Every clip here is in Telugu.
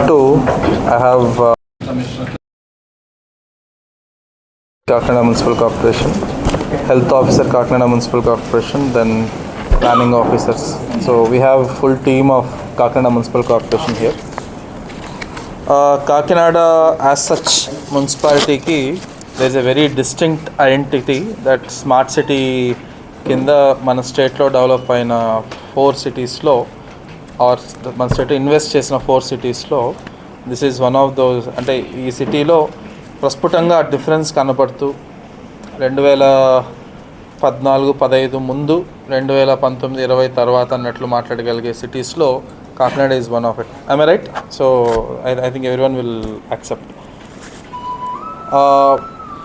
Two, I have uh, Kakinada Municipal Corporation, Health Officer Kakinada Municipal Corporation, then Planning Officers. So we have full team of Kakinada Municipal Corporation here. Uh, Kakinada as such municipality ki there is a very distinct identity that smart city కింద మన స్టేట్లో డెవలప్ అయిన ఫోర్ సిటీస్లో ఆర్ మన స్టేట్ ఇన్వెస్ట్ చేసిన ఫోర్ సిటీస్లో this is one of those అంటే ఈ సిటీలో ప్రస్ఫుటంగా డిఫరెన్స్ కనపడుతూ రెండు వేల పద్నాలుగు పదహైదు ముందు రెండు వేల పంతొమ్మిది ఇరవై తర్వాత అన్నట్లు మాట్లాడగలిగే సిటీస్లో Kakinada is one of it I right so I I think everyone will accept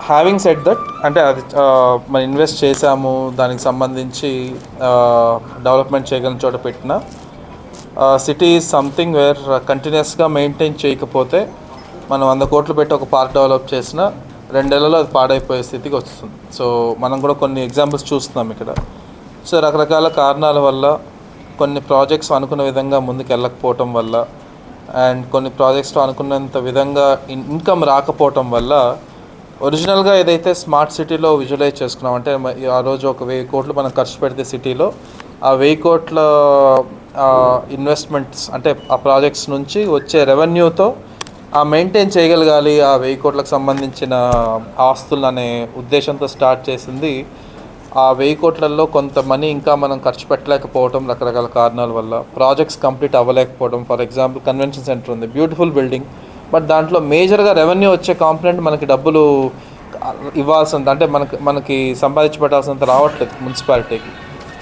having set that అంటే అది uh, మనం ఇన్వెస్ట్ చేసాము దానికి సంబంధించి uh, డెవలప్మెంట్ చేయగలిగిన చోట పెట్టిన సిటీ ఈజ్ సంథింగ్ వేర్ కంటిన్యూస్గా మెయింటైన్ చేయకపోతే మనం వంద కోట్లు పెట్టి ఒక పార్క్ డెవలప్ చేసిన రెండేళ్ళలో అది పాడైపోయే స్థితికి వస్తుంది. సో మనం కూడా కొన్ని ఎగ్జాంపుల్స్ చూస్తున్నాం ఇక్కడ. సో రకరకాల కారణాల వల్ల కొన్ని ప్రాజెక్ట్స్ అనుకున్న విధంగా ముందుకు వెళ్ళకపోవటం వల్ల అండ్ కొన్ని ప్రాజెక్ట్స్లో అనుకున్నంత విధంగా ఇన్ ఇన్కమ్ రాకపోవటం వల్ల ఒరిజినల్గా ఏదైతే స్మార్ట్ సిటీలో విజువలైజ్ చేసుకున్నాం అంటే ఆ రోజు ఒక వెయ్యి కోట్లు మనం ఖర్చు పెడితే సిటీలో ఆ వెయ్యి కోట్ల ఇన్వెస్ట్మెంట్స్ అంటే ఆ ప్రాజెక్ట్స్ నుంచి వచ్చే రెవెన్యూతో ఆ మెయింటైన్ చేయగలగాలి ఆ వెయ్యి కోట్లకు సంబంధించిన ఆస్తులు అనే ఉద్దేశంతో స్టార్ట్ చేసింది. ఆ వెయ్యి కోట్లలో కొంత మనీ ఇంకా మనం ఖర్చు పెట్టలేకపోవడం రకరకాల కారణాల వల్ల ప్రాజెక్ట్స్ కంప్లీట్ అవ్వలేకపోవడం. ఫర్ ఎగ్జాంపుల్ కన్వెన్షన్ సెంటర్ ఉంది బ్యూటిఫుల్ బిల్డింగ్ బట్ దాంట్లో మేజర్గా రెవెన్యూ వచ్చే కాంపనెంట్ మనకి డబ్బులు ఇవ్వాల్సింది అంటే మనకి మనకి సంపాదించి పెట్టాల్సినంత రావట్లేదు మున్సిపాలిటీకి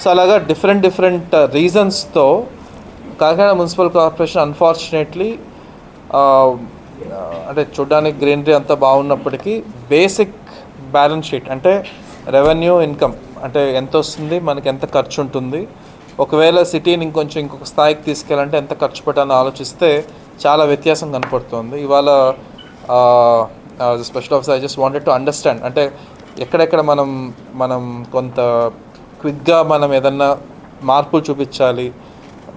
సో అలాగా డిఫరెంట్ డిఫరెంట్ రీజన్స్తో కాకినాడ మున్సిపల్ కార్పొరేషన్ అన్ఫార్చునేట్లీ అంటే చూడ్డానికి గ్రీనరీ అంతా బాగున్నప్పటికీ బేసిక్ బ్యాలెన్స్ షీట్ అంటే రెవెన్యూ ఇన్కమ్ అంటే ఎంత వస్తుంది మనకి ఎంత ఖర్చు ఉంటుంది ఒకవేళ సిటీని ఇంకొంచెం ఇంకొక స్థాయికి తీసుకెళ్ళాలంటే ఎంత ఖర్చు పెట్టాలని ఆలోచిస్తే చాలా వ్యత్యాసం కనపడుతుంది. ఇవాళ special officer I just wanted to understand అంటే ఎక్కడెక్కడ మనం మనం కొంత క్విక్గా మనం ఏదన్నా మార్పులు చూపించాలి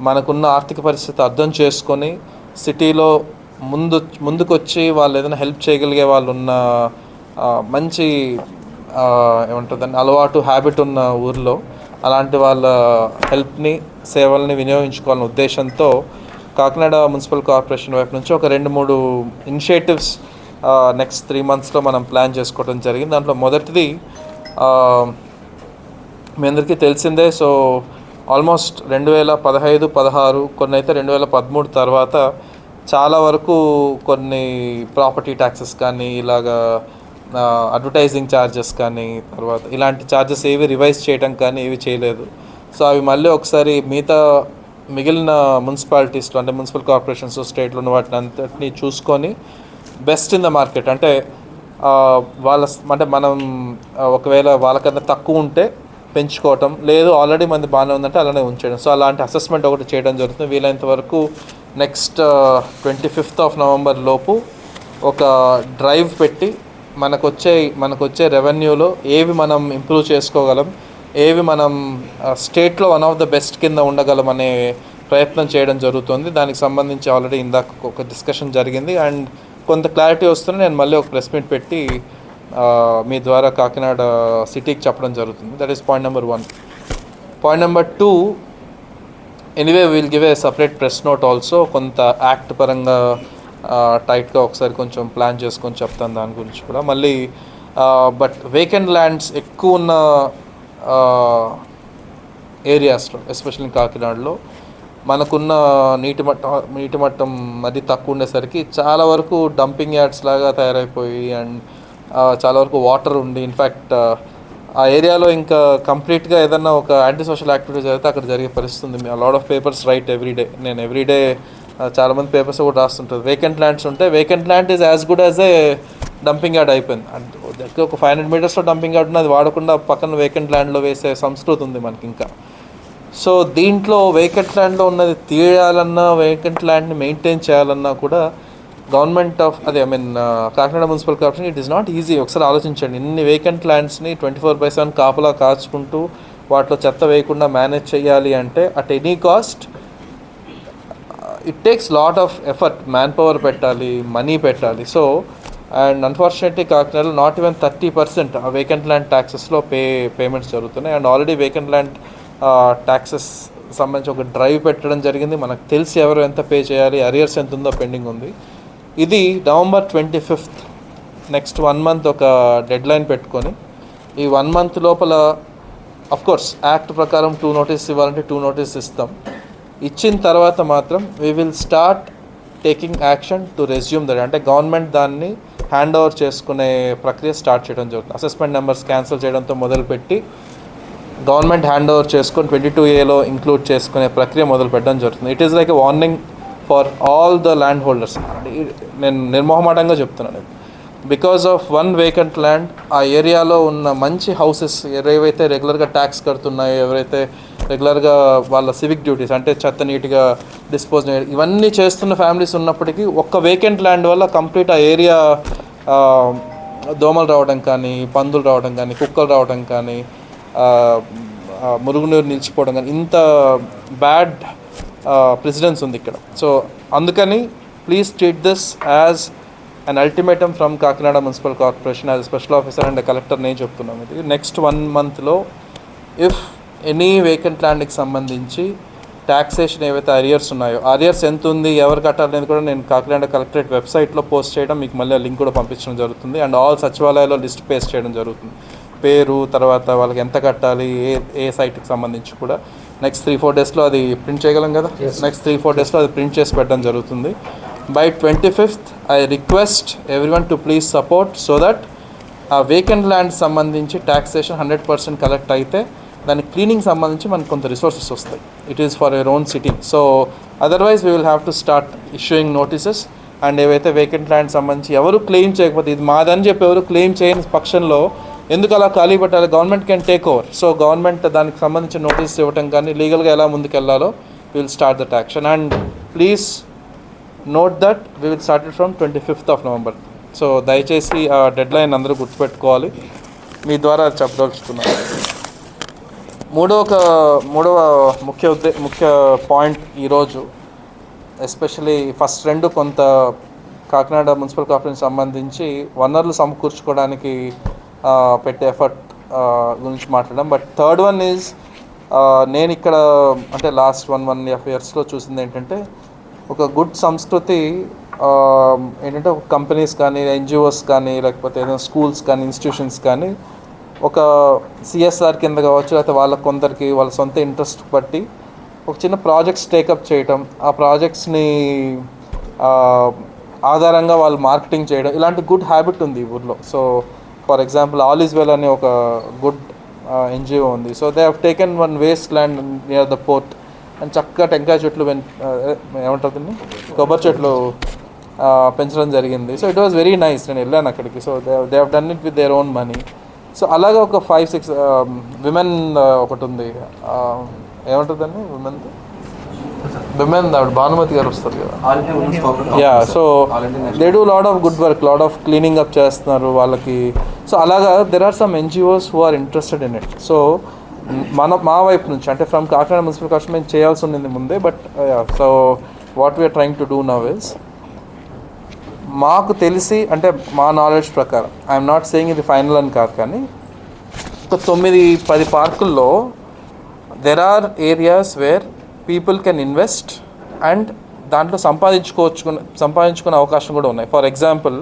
మనకున్న ఆర్థిక పరిస్థితి అర్థం చేసుకొని సిటీలో ముందు ముందుకొచ్చి వాళ్ళు ఏదైనా హెల్ప్ చేయగలిగే వాళ్ళు ఉన్న మంచి ఏమంటుందని అలవాటు హ్యాబిట్ ఉన్న ఊర్లో అలాంటి వాళ్ళ హెల్ప్ని సేవల్ని వినియోగించుకోవాలనే ఉద్దేశంతో కాకినాడ మున్సిపల్ కార్పొరేషన్ వైపు నుంచి ఒక రెండు మూడు ఇనిషియేటివ్స్ నెక్స్ట్ త్రీ మంత్స్లో మనం ప్లాన్ చేసుకోవడం జరిగింది. దాంట్లో మొదటిది మీ అందరికీ తెలిసిందే సో ఆల్మోస్ట్ రెండు వేల పదహైదు పదహారు కొన్ని అయితే రెండు వేల పదమూడు తర్వాత చాలా వరకు కొన్ని ప్రాపర్టీ ట్యాక్సెస్ కానీ ఇలాగా అడ్వర్టైజింగ్ ఛార్జెస్ కానీ తర్వాత ఇలాంటి ఛార్జెస్ ఏవి రివైజ్ చేయడం కానీ ఏవి చేయలేదు. సో అవి మళ్ళీ ఒకసారి మిగతా మిగిలిన మున్సిపాలిటీస్లో అంటే మున్సిపల్ కార్పొరేషన్స్ స్టేట్లో ఉన్న వాటిని అంతటినీ చూసుకొని బెస్ట్ ఇన్ ద మార్కెట్. అంటే వాళ్ళ అంటే మనం ఒకవేళ వాళ్ళకన్నా తక్కువ ఉంటే పెంచుకోవటం. లేదు ఆల్రెడీ మంది బాగానే ఉందంటే అలానే ఉంచడం సో అలాంటి అసెస్మెంట్ ఒకటి చేయడం జరుగుతుంది. వీలైనంత వరకు next twenty fifth of November లోపు ఒక డ్రైవ్ పెట్టి మనకు వచ్చే మనకు వచ్చే రెవెన్యూలో ఏవి మనం ఇంప్రూవ్ చేసుకోగలం ఏవి మనం స్టేట్లో వన్ ఆఫ్ ద బెస్ట్ కింద ఉండగలం అనే ప్రయత్నం చేయడం జరుగుతుంది. దానికి సంబంధించి ఆల్రెడీ ఇందాక ఒక డిస్కషన్ జరిగింది. అండ్ కొంత క్లారిటీ వస్తున్న నేను మళ్ళీ ఒక ప్రెస్ మీట్ పెట్టి మీ ద్వారా కాకినాడ సిటీకి చెప్పడం జరుగుతుంది. That is point number one point number two anyway will give a separate press note also కొంత యాక్ట్ పరంగా టైట్గా ఒకసారి కొంచెం ప్లాన్ చేసుకొని చెప్తాను దాని గురించి కూడా. మళ్ళీ బట్ వేకెంట్ ల్యాండ్స్ ఎక్కువ ఉన్న ఏరియాస్లో ఎస్పెషల్లీ కాకినాడలో మనకున్న నీటి మట్టం నీటి మట్టం అది తక్కువ ఉండేసరికి చాలా వరకు డంపింగ్ యార్డ్స్ లాగా తయారైపోయి అండ్ చాలా వరకు వాటర్ ఉండి ఇన్ఫ్యాక్ట్ ఆ ఏరియాలో ఇంకా కంప్లీట్గా ఏదన్నా ఒక యాంటీ సోషల్ యాక్టివిటీ జరిగితే అక్కడ జరిగే పరిస్థితి ఉంది lot of papers right every day నేను ఎవ్రీడే చాలామంది పేపర్స్ కూడా రాస్తుంటుంది వేకెంట్ ల్యాండ్స్ ఉంటే vacant land is as good as a dumping yard అయిపోయింది. అంటే దగ్గర ఒక ఫైవ్ హండ్రెడ్ మీటర్స్లో డంపింగ్ యార్డ్ ఉన్నది వాడకుండా పక్కన వేకెంట్ ల్యాండ్లో వేసే సంస్కృతి ఉంది మనకి ఇంకా. సో దీంట్లో వేకెంట్ ల్యాండ్లో ఉన్నది తీయాలన్నా వేకెంట్ ల్యాండ్ని మెయింటైన్ చేయాలన్నా కూడా గవర్నమెంట్ ఆఫ్ అదే I mean uh, Kakinada municipal corporation it is not easy ఒకసారి ఆలోచించండి. ఇన్ని వేకెంట్ ల్యాండ్స్ని ట్వంటీ ఫోర్ బై సెవెన్ కాపలా కాచుకుంటూ వాటిలో చెత్త వేయకుండా మేనేజ్ చేయాలి అంటే at any cost it takes lot of effort manpower పెట్టాలి మనీ పెట్టాలి. సో అండ్ అన్ఫార్చునేట్లీ కాకినాడలో నాట్ ఈవెన్ థర్టీ పర్సెంట్ ఆ వేకెంట్ ల్యాండ్ ట్యాక్సెస్లో పే పేమెంట్స్ జరుగుతున్నాయి. And already vacant land taxes సంబంధించి ఒక డ్రైవ్ పెట్టడం జరిగింది. మనకు తెలిసి ఎవరు ఎంత పే చేయాలి అరియర్స్ ఎంత ఉందో పెండింగ్ ఉంది. ఇది November twenty fifth. Next one month ఒక డెడ్ లైన్ పెట్టుకొని ఈ వన్ మంత్ లోపల కోర్స్ యాక్ట్ ప్రకారం టూ నోటీస్ ఇవ్వాలంటే టూ నోటీస్ ఇస్తాం. ఇచ్చిన తర్వాత మాత్రం we will start taking action to resume that అంటే గవర్నమెంట్ దాన్ని హ్యాండ్ ఓవర్ చేసుకునే ప్రక్రియ స్టార్ట్ చేయడం జరుగుతుంది. అసెస్మెంట్ నెంబర్స్ క్యాన్సిల్ చేయడంతో మొదలుపెట్టి గవర్నమెంట్ హ్యాండ్ ఓవర్ చేసుకొని ట్వంటీ టూ ఏలో ఇంక్లూడ్ చేసుకునే ప్రక్రియ మొదలు పెట్టడం జరుగుతుంది. It is like a warning for all the land holders నేను నిర్మోహమాటంగా చెప్తున్నాను because of one vacant land ఆ ఏరియాలో ఉన్న మంచి హౌసెస్ ఏవైతే రెగ్యులర్గా ట్యాక్స్ కడుతున్నాయో ఎవరైతే రెగ్యులర్గా వాళ్ళ సివిక్ డ్యూటీస్ అంటే చెత్త నీట్గా డిస్పోజ్ ఇవన్నీ చేస్తున్న ఫ్యామిలీస్ ఉన్నప్పటికీ ఒక్క వేకెంట్ ల్యాండ్ వల్ల కంప్లీట్ ఆ ఏరియా దోమలు రావడం కానీ పందులు రావడం కానీ కుక్కలు రావడం కానీ మురుగునీరు నిలిచిపోవడం కానీ ఇంత బ్యాడ్ ప్రెసిడెన్స్ ఉంది ఇక్కడ. సో అందుకని please treat this as and ultimatum from Kakinada municipal corporation as special officer and collector నేను చెప్తున్నాను ఇది. నెక్స్ట్ వన్ మంత్లో ఇఫ్ ఎనీ వేకెంట్ ల్యాండ్కి సంబంధించి ట్యాక్సేషన్ ఏవైతే అరియర్స్ ఉన్నాయో అరియర్స్ ఎంత ఉంది ఎవరు కట్టాలనేది కూడా నేను కాకినాడ కలెక్టరేట్ వెబ్సైట్లో పోస్ట్ చేయడం మీకు మళ్ళీ లింక్ కూడా పంపించడం జరుగుతుంది. అండ్ ఆల్ సచివాలయాల్లో లిస్ట్ పేస్ట్ చేయడం జరుగుతుంది. పేరు తర్వాత వాళ్ళకి ఎంత కట్టాలి ఏ ఏ సైట్కి సంబంధించి కూడా నెక్స్ట్ త్రీ ఫోర్ డేస్లో అది ప్రింట్ చేయగలం కదా? నెక్స్ట్ త్రీ ఫోర్ డేస్లో అది ప్రింట్ చేసి పెట్టడం జరుగుతుంది. By twenty fifth I request every one to please support so that ఆ వేకెంట్ ల్యాండ్ సంబంధించి ట్యాక్సేషన్ హండ్రెడ్ పర్సెంట్ కలెక్ట్ అయితే దాని క్లీనింగ్ సంబంధించి మనకు కొంత రిసోర్సెస్ వస్తాయి. It is for your own city so otherwise we will have to start issuing notices and ఏవైతే వేకెంట్ ల్యాండ్ సంబంధించి ఎవరు క్లెయిమ్ చేయకపోతే ఇది మాదని చెప్పి ఎవరు క్లెయిమ్ చేయని పక్షంలో ఎందుకు అలా ఖాళీ పెట్టాలి? Government can take over so government దానికి సంబంధించిన నోటీస్ ఇవ్వటం కానీ లీగల్గా ఎలా ముందుకెళ్ళాలో will start that action and please note that we will start it from twenty fifth of November so దయచేసి ఆ డెడ్ లైన్ అందరూ గుర్తుపెట్టుకోవాలి. మీ ద్వారా చెప్పదలుచుకున్నాను. మూడో ఒక మూడవ ముఖ్య ఉద్దే ముఖ్య పాయింట్ ఈరోజు ఎస్పెషలీ ఫస్ట్ రెండు కొంత కాకినాడ మున్సిపల్ కార్పొరేషన్ సంబంధించి వనరులు సమకూర్చుకోవడానికి పెట్టే ఎఫర్ట్ గురించి మాట్లాడడం. బట్ థర్డ్ వన్ ఈజ్ నేను ఇక్కడ అంటే లాస్ట్ వన్ వన్ హాఫ్ ఇయర్స్లో చూసింది ఏంటంటే ఒక గుడ్ సంస్కృతి ఏంటంటే ఒక కంపెనీస్ కానీ ఎన్జిఓస్ కానీ లేకపోతే ఏదైనా స్కూల్స్ కానీ ఇన్స్టిట్యూషన్స్ కానీ ఒక సిఎస్ఆర్ కింద కావచ్చు లేకపోతే వాళ్ళ కొందరికి వాళ్ళ సొంత ఇంట్రెస్ట్ బట్టి ఒక చిన్న ప్రాజెక్ట్స్ టేకప్ చేయటం ఆ ప్రాజెక్ట్స్ని ఆధారంగా వాళ్ళు మార్కెటింగ్ చేయడం ఇలాంటి గుడ్ హ్యాబిట్ ఉంది ఈ ఊర్లో. So for example all well అనే ఒక గుడ్ ఎన్జిఓ ఉంది. So they have taken one waste land near the port and చక్కగా టెంకాయ చెట్లు పెన్ ఏమంటుంది కొబ్బరి చెట్లు పెంచడం జరిగింది. So it was very nice. నేను వెళ్ళాను అక్కడికి. So they they have done it with their own money. So అలాగే ఒక ఫైవ్ సిక్స్ విమెన్ ఒకటి ఉంది. ఏమంటుందండి విమెన్ విమెన్ ఆవిడ భానుమతి గారు వస్తారు కదా. Yeah so they do lot of good work lot of cleaning up చేస్తున్నారు వాళ్ళకి. సో అలాగా there are some NGOs who are interested in it so మన మా వైపు నుంచి అంటే ఫ్రమ్ కాకినాడ మున్సిపల్ కార్పొరేషన్ మేము చేయాల్సి ఉండింది ముందే but so what we are trying to do now is మాకు తెలిసి అంటే మా నాలెడ్జ్ ప్రకారం ఐఎమ్ నాట్ సేయింగ్ ఇది ఫైనల్ అని కాదు కానీ ఒక తొమ్మిది పది పార్కుల్లో there are areas where people can invest and దాంట్లో సంపాదించుకోవచ్చు సంపాదించుకునే అవకాశం కూడా ఉన్నాయి. ఫర్ ఎగ్జాంపుల్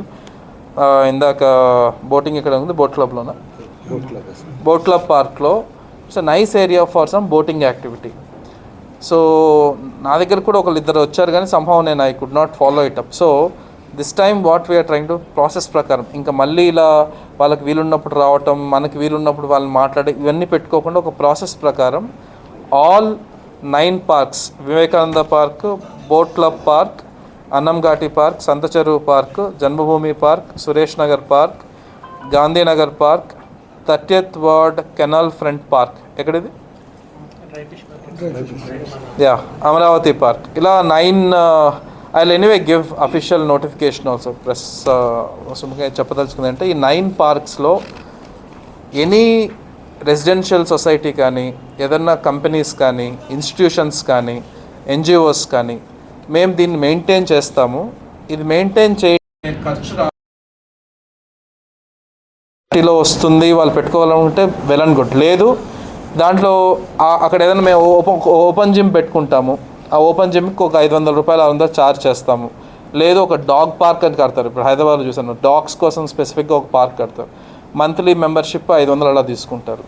ఇందాక బోటింగ్ ఇక్కడ ఉంది? బోట్ క్లబ్లోన బోట్ క్లబ్ పార్క్లో it's nice area for some boating activity so నా దగ్గర కూడా ఒకళ్ళు ఇద్దరు వచ్చారు కానీ సంభవం నేను I could not follow it up so this time what we are trying to process ప్రకారం ఇంకా మళ్ళీ ఇలా వాళ్ళకి వీలున్నప్పుడు రావటం మనకి వీలున్నప్పుడు వాళ్ళని మాట్లాడే ఇవన్నీ పెట్టుకోకుండా ఒక ప్రాసెస్ ప్రకారం all nine parks Vivekananda park బోట్ల park Annamghati park Santhacheruvu park Janmabhoomi park Suresh Nagar park Gandhinagar park thirtieth ward canal front park. ఎక్కడిది? Yeah Amaravati park. ఇలా nine I anyway give official notification also press సుముఖంగా చెప్పదలుచుకుంది అంటే ఈ నైన్ పార్క్స్లో ఎనీ రెసిడెన్షియల్ సొసైటీ కానీ ఏదన్నా కంపెనీస్ కానీ ఇన్స్టిట్యూషన్స్ కానీ ఎన్జిఓస్ కానీ మేము దీన్ని మెయింటైన్ చేస్తాము. ఇది మెయింటైన్ చేయ ఖర్చు లో వస్తుంది వాళ్ళు పెట్టుకోవాలనుకుంటే వెల్ అండ్ గుడ్. లేదు దాంట్లో అక్కడ ఏదైనా మేము ఓపెన్ ఓపెన్ జిమ్ పెట్టుకుంటాము. ఆ ఓపెన్ జిమ్కి ఒక ఐదు వందల రూపాయలు ఆరు వందలు ఛార్జ్ చేస్తాము. లేదు ఒక డాగ్ పార్క్ అని కడతారు. ఇప్పుడు హైదరాబాద్లో చూసాను డాగ్స్ కోసం స్పెసిఫిక్గా ఒక పార్క్ కడతారు. మంత్లీ మెంబర్షిప్ ఐదు వందలు అలా తీసుకుంటారు.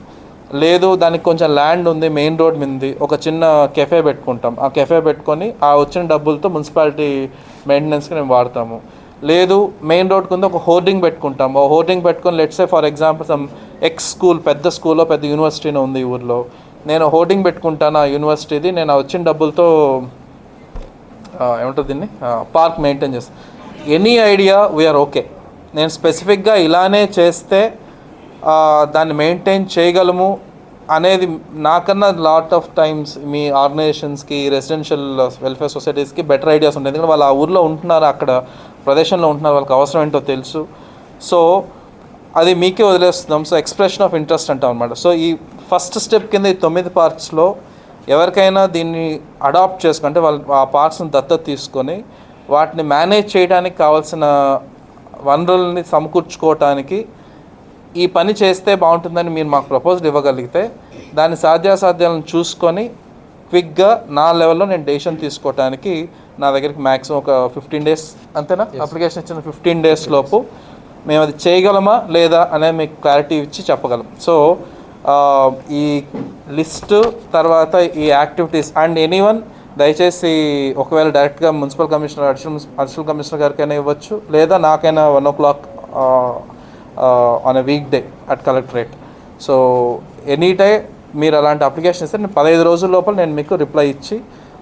లేదు దానికి కొంచెం ల్యాండ్ ఉంది మెయిన్ రోడ్ మింది ఒక చిన్న కెఫే పెట్టుకుంటాం. ఆ కెఫే పెట్టుకొని ఆ వచ్చిన డబ్బులతో మున్సిపాలిటీ మెయింటెనెన్స్కి మేము వాడతాము. లేదు మెయిన్ రోడ్ కింద ఒక హోర్డింగ్ పెట్టుకుంటాం. ఆ హోర్డింగ్ పెట్టుకొని let's say for example some ex school పెద్ద స్కూల్లో పెద్ద యూనివర్సిటీనే ఉంది ఈ ఊర్లో. నేను హోర్డింగ్ పెట్టుకుంటాను ఆ యూనివర్సిటీది నేను వచ్చిన డబ్బులతో ఏమంటుంది దీన్ని? పార్క్ మెయింటైన్ చేస్తాను any idea we are okay నేను స్పెసిఫిక్గా ఇలానే చేస్తే దాన్ని మెయింటైన్ చేయగలము అనేది నాకన్నా లాట్ ఆఫ్ టైమ్స్ మీ ఆర్గనైజేషన్స్కి రెసిడెన్షియల్ వెల్ఫేర్ సొసైటీస్కి బెటర్ ఐడియాస్ ఉంటాయి ఎందుకంటే వాళ్ళు ఆ ఊర్లో ఉంటున్నారు అక్కడ ప్రదేశంలో ఉంటున్నారు వాళ్ళకి అవసరం ఏంటో తెలుసు. సో అది మీకే వదిలేస్తున్నాం. సో ఎక్స్ప్రెషన్ ఆఫ్ ఇంట్రెస్ట్ అంటాం అనమాట సో ఈ ఫస్ట్ స్టెప్ కింద ఈ తొమ్మిది పార్క్స్లో ఎవరికైనా దీన్ని అడాప్ట్ చేసుకుంటే వాళ్ళు ఆ పార్ట్స్ని దత్తత తీసుకొని వాటిని మేనేజ్ చేయడానికి కావాల్సిన వనరుల్ని సమకూర్చుకోవటానికి ఈ పని చేస్తే బాగుంటుందని మీరు మాకు ప్రపోజల్ ఇవ్వగలిగితే దాని సాధ్యాసాధ్యాలను చూసుకొని క్విక్గా నా లెవెల్లో నేను డెసిషన్ తీసుకోవటానికి నా దగ్గరికి మ్యాక్సిమం ఒక ఫిఫ్టీన్ డేస్ అంతేనా? అప్లికేషన్ ఇచ్చిన ఫిఫ్టీన్ డేస్ లోపు మేము అది చేయగలమా లేదా అనేది మీకు క్లారిటీ ఇచ్చి చెప్పగలం. సో ఈ లిస్ట్ తర్వాత ఈ యాక్టివిటీస్ అండ్ ఎనీవన్ దయచేసి ఒకవేళ డైరెక్ట్గా municipal commissioner additional additional commissioner గారికైనా ఇవ్వచ్చు లేదా నాకైనా one o'clock on a weekday at collectorate. So any టై మీరు అలాంటి అప్లికేషన్ ఇస్తే నేను పదహైదు రోజుల లోపల నేను మీకు రిప్లై ఇచ్చి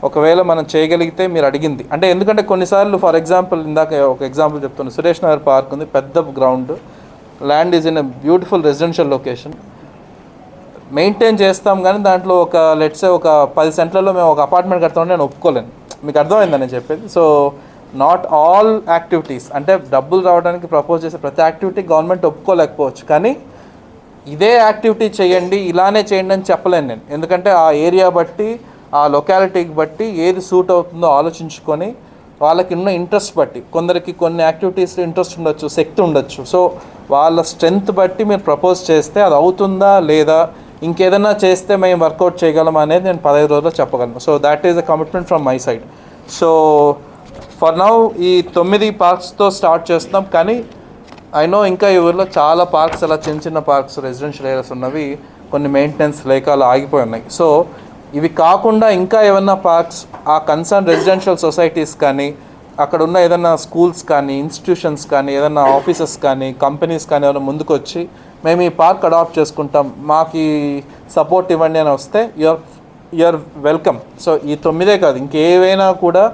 ఒకవేళ మనం చేయగలిగితే మీరు అడిగింది. అంటే ఎందుకంటే కొన్నిసార్లు ఫర్ ఎగ్జాంపుల్ ఇందాక ఒక ఎగ్జాంపుల్ చెప్తున్నాను సురేష్ నగర్ పార్క్ ఉంది పెద్ద ground land is in a beautiful residential location. Maintain చేస్తాం కానీ దాంట్లో ఒక లెట్స్ ఒక పది సెంట్లలో మేము ఒక అపార్ట్మెంట్ కడతామని నేను ఒప్పుకోలేను. మీకు అర్థమైందని నేను చెప్పేది? సో నాట్ ఆల్ యాక్టివిటీస్ అంటే డబ్బులు రావడానికి ప్రపోజ్ చేసే ప్రతి యాక్టివిటీ గవర్నమెంట్ ఒప్పుకోలేకపోవచ్చు. కానీ ఇదే యాక్టివిటీ చేయండి ఇలానే చేయండి అని చెప్పలేను నేను. ఎందుకంటే ఆ ఏరియా బట్టి ఆ లొకాలిటీకి బట్టి ఏది సూట్ అవుతుందో ఆలోచించుకొని వాళ్ళకి ఉన్న ఇంట్రెస్ట్ బట్టి కొందరికి కొన్ని యాక్టివిటీస్లో ఇంట్రెస్ట్ ఉండొచ్చు శక్తి ఉండొచ్చు. సో వాళ్ళ స్ట్రెంగ్త్ బట్టి మీరు ప్రపోజ్ చేస్తే అది అవుతుందా లేదా ఇంకేదైనా చేస్తే మేము వర్కౌట్ చేయగలం అనేది నేను పదహైదు రోజుల్లో చెప్పగలను. So that is a commitment from my side so for now ఈ తొమ్మిది పార్క్స్తో స్టార్ట్ చేస్తున్నాం. కానీ ఐ నో ఇంకా ఈ ఊర్లో చాలా పార్క్స్ అలా చిన్న చిన్న పార్క్స్ రెసిడెన్షియల్ ఏరియాస్ ఉన్నవి కొన్ని మెయింటెనెన్స్ లేక అలా ఆగిపోయి ఉన్నాయి. సో ఇవి కాకుండా ఇంకా ఏమన్నా పార్క్స్ ఆ కన్సర్న్ రెసిడెన్షియల్ సొసైటీస్ కానీ అక్కడ ఉన్న ఏదైనా స్కూల్స్ కానీ ఇన్స్టిట్యూషన్స్ కానీ ఏదైనా ఆఫీసెస్ కానీ కంపెనీస్ కానీ ఏమైనా ముందుకు వచ్చి మేము ఈ పార్క్ అడాప్ట్ చేసుకుంటాం. మాకు సపోర్ట్ ఇవ్వండి అని వస్తే యువర్ యువర్ వెల్కమ్ సో ఈ తొమ్మిదే కాదు ఇంకేవైనా కూడా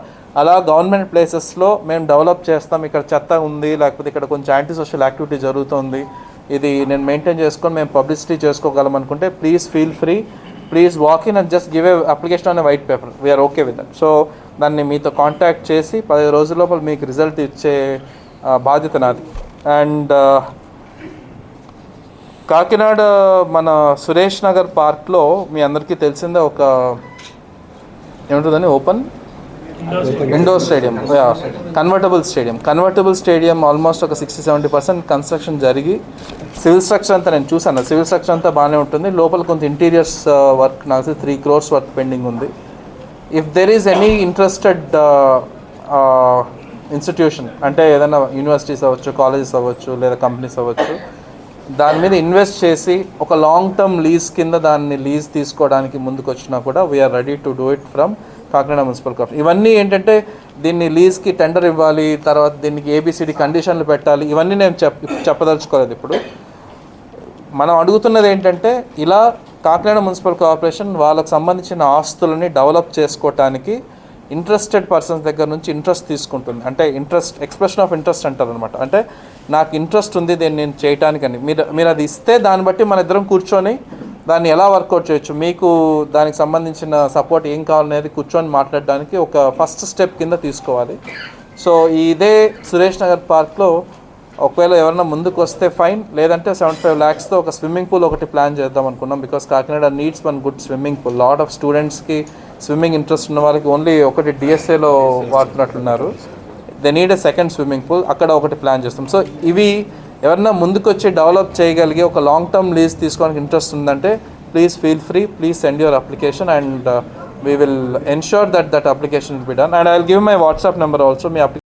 అలా గవర్నమెంట్ ప్లేసెస్లో మేము డెవలప్ చేస్తాం. ఇక్కడ చెత్త ఉంది లేకపోతే ఇక్కడ కొంచెం యాంటీ సోషల్ యాక్టివిటీ జరుగుతుంది. ఇది నేను మెయింటైన్ చేసుకొని మేము పబ్లిసిటీ చేసుకోగలం అనుకుంటే please feel free please walk in and just give a application అనే white paper we are okay with that so దాన్ని మీతో కాంటాక్ట్ చేసి పదిహేను రోజుల లోపల మీకు రిజల్ట్ ఇచ్చే బాధ్యత నాది. అండ్ కాకినాడ మన సురేష్ నగర్ పార్క్లో మీ అందరికీ తెలిసిందే ఒక ఏముంటుందని open? Indoor stadium. Convertible stadium. Convertible stadium almost ఒక సిక్స్టీ సెవెంటీ పర్సెంట్ కన్స్ట్రక్షన్ జరిగి సివిల్ స్ట్రక్చర్ అంతా నేను చూసాను సివిల్ స్ట్రక్చర్ అంతా బాగానే ఉంటుంది. లోపల కొంత ఇంటీరియర్స్ వర్క్ uh, నాకు త్రీ క్రోర్స్ వర్క్ పెండింగ్ ఉంది. If there is any interested institution అంటే ఏదైనా యూనివర్సిటీస్ అవ్వచ్చు కాలేజెస్ అవ్వచ్చు లేదా కంపెనీస్ అవ్వచ్చు దాని మీద ఇన్వెస్ట్ చేసి ఒక లాంగ్ టర్మ్ లీజ్ కింద దాన్ని లీజ్ తీసుకోవడానికి ముందుకు వచ్చినా కూడా we are ready to do it from Kakinada municipal corporation ఇవన్నీ ఏంటంటే దీన్ని లీజ్కి టెండర్ ఇవ్వాలి తర్వాత దీనికి ఏబిసిడి కండిషన్లు పెట్టాలి ఇవన్నీ నేను చెప్ చెప్పదలుచుకోలేదు ఇప్పుడు. మనం అడుగుతున్నది ఏంటంటే ఇలా కాకినాడ మున్సిపల్ కార్పొరేషన్ వాళ్ళకి సంబంధించిన ఆస్తులని డెవలప్ చేసుకోవటానికి ఇంట్రెస్టెడ్ పర్సన్స్ దగ్గర నుంచి ఇంట్రెస్ట్ తీసుకుంటుంది. అంటే ఇంట్రెస్ట్ ఎక్స్ప్రెషన్ ఆఫ్ ఇంట్రెస్ట్ అంటారు అనమాట అంటే నాకు ఇంట్రెస్ట్ ఉంది దీన్ని నేను చేయటానికని. మీరు మీరు అది ఇస్తే దాన్ని బట్టి మన ఇద్దరం కూర్చొని దాన్ని ఎలా వర్కౌట్ చేయొచ్చు? మీకు దానికి సంబంధించిన సపోర్ట్ ఏం కావాలనేది కూర్చొని మాట్లాడడానికి ఒక ఫస్ట్ స్టెప్ కింద తీసుకోవాలి. సో ఇదే సురేష్ నగర్ పార్క్లో ఒకవేళ ఎవరైనా ముందుకు వస్తే ఫైన్ లేదంటే సెవెంటీ ఫైవ్ ల్యాక్స్తో ఒక స్విమ్మింగ్ పూల్ ఒకటి ప్లాన్ చేద్దాం అనుకున్నాం. Because Kakinada needs one good swimming pool lot of స్టూడెంట్స్కి స్విమ్మింగ్ ఇంట్రెస్ట్ ఉన్న వాళ్ళకి ఓన్లీ ఒకటి డిఎస్ఏలో వాడుతున్నట్లున్నారు. They need a second swimming pool అక్కడ ఒకటి ప్లాన్ చేస్తాం. సో ఇవి ఎవరన్నా ముందుకు వచ్చి డెవలప్ చేయగలిగి ఒక లాంగ్ టర్మ్ లీజ్ తీసుకోవడానికి ఇంట్రెస్ట్ ఉందంటే please feel free please send your application and we will ensure that that application be done and I will give my WhatsApp number also me application